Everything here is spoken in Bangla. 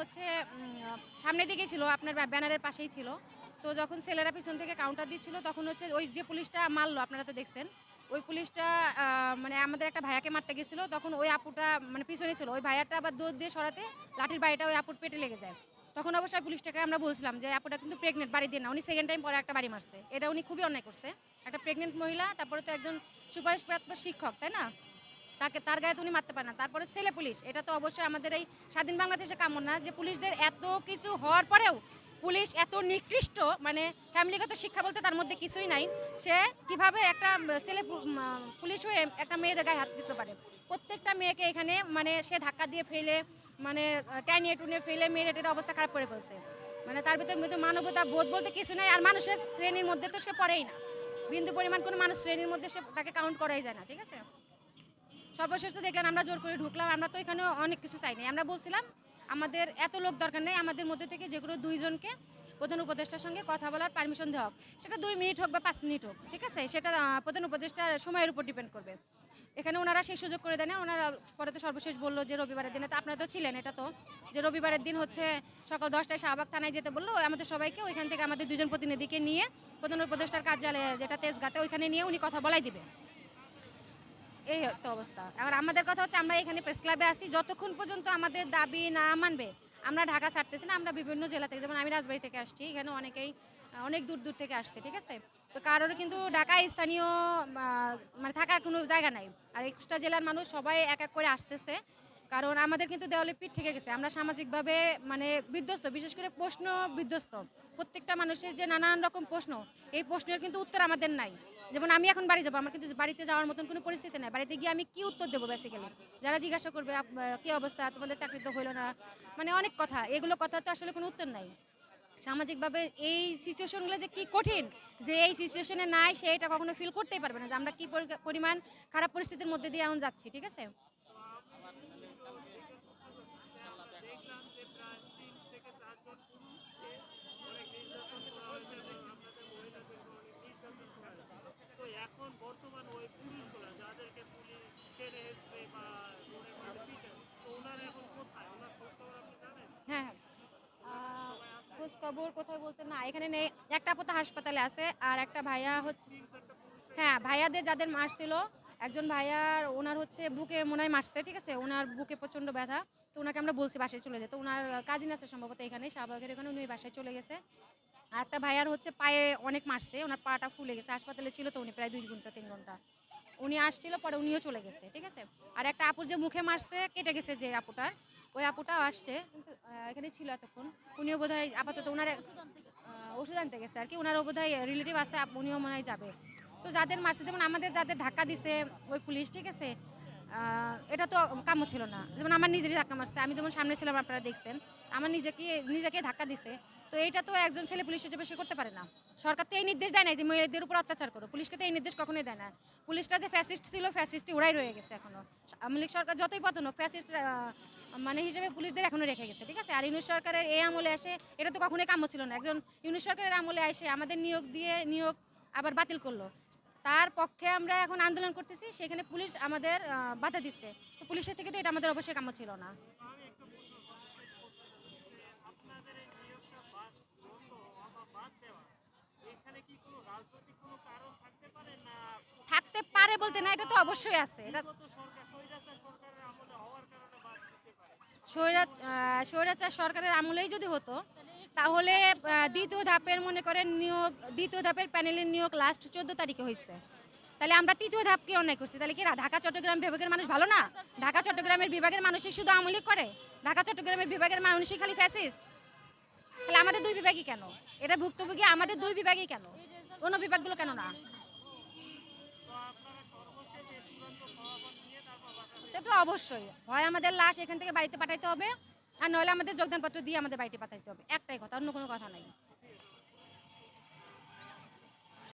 হচ্ছে সামনের দিকে ছিল, আপনার ব্যানারের পাশেই ছিল। তো যখন ছেলেরা পিছন থেকে কাউন্টার দিচ্ছিল, তখন হচ্ছে ওই যে পুলিশটা মারলো, আপনারা তো দেখছেন। ওই পুলিশটা মানে আমাদের একটা ভাইয়াকে মারতে গেছিল, তখন ওই আপুটা মানে পিছনে ছিল। ওই ভাইয়াটা আবার দৌড় দিয়ে সরাতে লাঠির বাড়িটা ওই আপুর পেটে লেগে যায়। তখন অবশ্যই পুলিশটাকে আমরা বলছিলাম যে, আপুটা কিন্তু প্রেগনেন্ট বাড়ি দিয়ে না উনি সেকেন্ড টাইম পরে একটা বাড়ি মারছে। এটা উনি খুবই অন্যায় করছে। একটা প্রেগনেন্ট মহিলা, তারপরে তো একজন সুপারিশপ্রাপ্ত শিক্ষক, তাই না? তাকে, তার গায়ে তো উনি মারতে পারে না। তারপরে ছেলে পুলিশ। এটা তো অবশ্যই আমাদের এই স্বাধীন বাংলাদেশে কামন না যে পুলিশদের এত কিছু হওয়ার পরেও পুলিশ এত নিকৃষ্ট মানে ফ্যামিলিগত শিক্ষা বলতে তার মধ্যে কিছুই নাই। সে কীভাবে একটা ছেলে পুলিশ হয়ে একটা মেয়েদের গায়ে হাত দিতে পারে? প্রত্যেকটা মেয়েকে এখানে মানে সে ধাক্কা দিয়ে ফেলে মানে টানিয়ে টুনিয়ে ফেলে মেয়ের এটা অবস্থা খারাপ করে ফেলছে। মানে তার ভিতরে মধ্যে মানবতা বোধ বলতে কিছু নাই, আর মানুষের শ্রেণির মধ্যে তো সে পড়েই না। বিন্দু পরিমাণ কোনো মানুষ শ্রেণির মধ্যে সে তাকে কাউন্ট করাই যায় না, ঠিক আছে? সর্বশেষ তো দেখলেন আমরা জোর করে ঢুকলাম, আমরা তো এখানে অনেক কিছু চাইনি। আমরা বলছিলাম, আমাদের এত লোক দরকার নেই, আমাদের মধ্যে থেকে যে কোনো দুইজনকে প্রধান উপদেষ্টার সঙ্গে কথা বলার পারমিশন দেওয়া হোক। সেটা দুই মিনিট হোক বা পাঁচ মিনিট হোক, ঠিক আছে? সেটা প্রধান উপদেষ্টার সময়ের উপর ডিপেন্ড করবে। এখানে ওনারা সেই সুযোগ করে দেন, ওনারা পরে তো সর্বশেষ বলল যে রবিবারের দিনে, তো আপনারা তো ছিলেন, এটা তো যে রবিবারের দিন হচ্ছে সকাল দশটায় শাহবাগ থানায় যেতে বলল, আমাদের সবাইকে ওইখান থেকে আমাদের দুজন প্রতিনিধিকে নিয়ে প্রধান উপদেষ্টার কার্যালয়ে যেটা তেজগাতে ওইখানে নিয়ে উনি কথা বলাই দিবে এই তো অবস্থা। আর আমাদের কথা হচ্ছে আমরা এখানে প্রেস ক্লাবে আছি। যতক্ষণ পর্যন্ত আমাদের দাবি না মানবে, আমরা ঢাকা ছাড়তেছি না, আমরা বিভিন্ন জেলা থেকে, যেমন আমি রাজবাড়ি থেকে আসছি, এখানে অনেকেই অনেক দূর দূর থেকে আসছে, ঠিক আছে? তো কারোর কিন্তু ঢাকায় স্থানীয় মানে থাকার কোনো জায়গা নাই। আর একুশটা জেলার মানুষ সবাই এক এক করে আসতেছে। কারণ আমাদের কিন্তু দেওয়ালে পিঠ থেকে গেছে। আমরা সামাজিকভাবে মানে বিধ্বস্ত, বিশেষ করে প্রশ্ন বিধ্বস্ত। প্রত্যেকটা মানুষের যে নানান রকম প্রশ্ন, এই প্রশ্নের কিন্তু উত্তর আমাদের নাই। যেমন আমি এখন বাড়ি যাব, আমার কিন্তু বাড়িতে যাওয়ার মতন কোনো পরিস্থিতি নাই। বাড়িতে গিয়ে আমি কি উত্তর দেবো বেসিক্যালি যারা জিজ্ঞাসা করবে কি অবস্থা, তোমাদের চাকরি তো হলো না। মানে অনেক কথা, এগুলো কথা তো আসলে কোনো উত্তর নাই। সামাজিকভাবে এই সিচুয়েশনগুলো যে কি কঠিন, যে এই সিচুয়েশনে নাই সে এটা কখনো ফিল করতেই পারবে না যে আমরা কি পরি- পরিমাণ খারাপ পরিস্থিতির মধ্যে দিয়ে এখন যাচ্ছি, ঠিক আছে তো এখন বর্তমান ওই পুলিশগুলো যাদেরকে পুলিশ টেনে এসছে বা ধরে মারে পিটে তো ওনারা এখন কোথায় ওনার খোঁজ খবর আপনি জানেন হ্যাঁ হ্যাঁ আহ, খোঁজ খবর কোথায় বলতে না, এখানে নেই। একটা আপু হাসপাতালে আছে, আর একটা ভাইয়া হচ্ছে হ্যাঁ ভাইয়াদের যাদের মারছিল, একজন ভাইয়ার ওনার হচ্ছে বুকে মনে হয় মারছে, ঠিক আছে? ওনার বুকে প্রচণ্ড ব্যথা। তো ওনাকে আমরা বলছি বাসায় চলে যেতে। ওনার কাজিন আছে সম্ভবত এখানে, শাহবাগের এখানে উনি বাসায় চলে গেছে। আর একটা ভাইয়ার হচ্ছে পায়ে অনেক মারছে, ওনার পাটা ফুলে গেছে, হাসপাতালে ছিল তো উনি প্রায় দুই ঘণ্টা, তিন ঘণ্টা। উনি আসছিল, পরে উনিও চলে গেছে, ঠিক আছে? আর একটা আপুর যে মুখে মারছে, কেটে গেছে যে আপুটার, ওই আপুটাও আসছে। এখানে ছিল এতক্ষণ। উনিও বোধ হয় আপাতত ওনার ওষুধ আনতে গেছে আর কি। ওনারও বোধ হয় রিলেটিভ আছে, উনিও মনে হয় যাবে। তো যাদের মারছে, যেমন আমাদের যাদের ধাক্কা দিছে ওই পুলিশ, ঠিক আছে? এটা তো কাম্য ছিল না। যেমন আমার নিজেরই ধাক্কা মারছে। আমি যেমন সামনে ছিলাম, আপনারা দেখছেন। আমার নিজেকে নিজেকে ধাক্কা দিছে। তো এইটা তো একজন ছেলে পুলিশ হিসেবে সে করতে পারে না। সরকার তো এই নির্দেশ দেয় না যে মেয়েদের উপর অত্যাচার করো পুলিশকে তো এই নির্দেশ কখনোই দেয় না। পুলিশটা যে ফ্যাসিস্ট ছিল ফ্যাসিস্টই ওরাই রয়ে গেছে এখনও। আওয়ামী লীগ সরকার যতই পতন হোক ফ্যাসিস্ট মানে হিসেবে পুলিশদের এখনও রেখে গেছে, ঠিক আছে? আর ইউনুস সরকারের এই আমলে আসে এটা তো কখনোই কাম্য ছিল না। একজন ইউনুস সরকারের আমলে আসে আমাদের নিয়োগ দিয়ে নিয়োগ আবার বাতিল করল। তার পক্ষে আমরা এখন আন্দোলন করতেছি, সেখানে পুলিশ আমাদের বাধা দিচ্ছে। তো পুলিশের থেকে তো এটা আমাদের অবশ্যই কাম্য ছিল না আমি একটু প্রশ্ন যে আপনাদের এই নিয়োগটা বাদ বন্ধ বা বাদ দেওয়া এখানে কি কোনো রাজনৈতিক কোনো কারণ থাকতে পারে বলতে না, এটা তো অবশ্যই আছে। স্বৈরাচার সরকারের আমলেই যদি হতো, তাহলে দ্বিতীয় ধাপের মনে করেন নিয়োগ, দ্বিতীয় ধাপের প্যানেলের নিয়োগ লাস্ট চোদ্দ তারিখে হয়েছে। তাহলে আমরা তৃতীয় ধাপ কি অন্যায় করছি? তাহলে কি ঢাকা, চট্টগ্রাম বিভাগের মানুষ ভালো না? ঢাকা, চট্টগ্রামের বিভাগের মানুষই শুধু আমলি করে? ঢাকা, চট্টগ্রামের বিভাগের মানুষই খালি ফ্যাসিস্ট তাহলে আমাদের দুই বিভাগই কেন? এটা ভুক্তভোগী আমাদের দুই বিভাগই কেন? অন্য বিভাগগুলো কেন না? তো অবশ্যই। হয় আমাদের লাশ এখান থেকে বাড়িতে পাঠাইতে হবে, আর নইলে আমাদের যোগদানপত্র দিয়ে আমাদের বাড়িতে পাঠাইতে হবে। একটাই কথা, অন্য কোনো কথা নাই।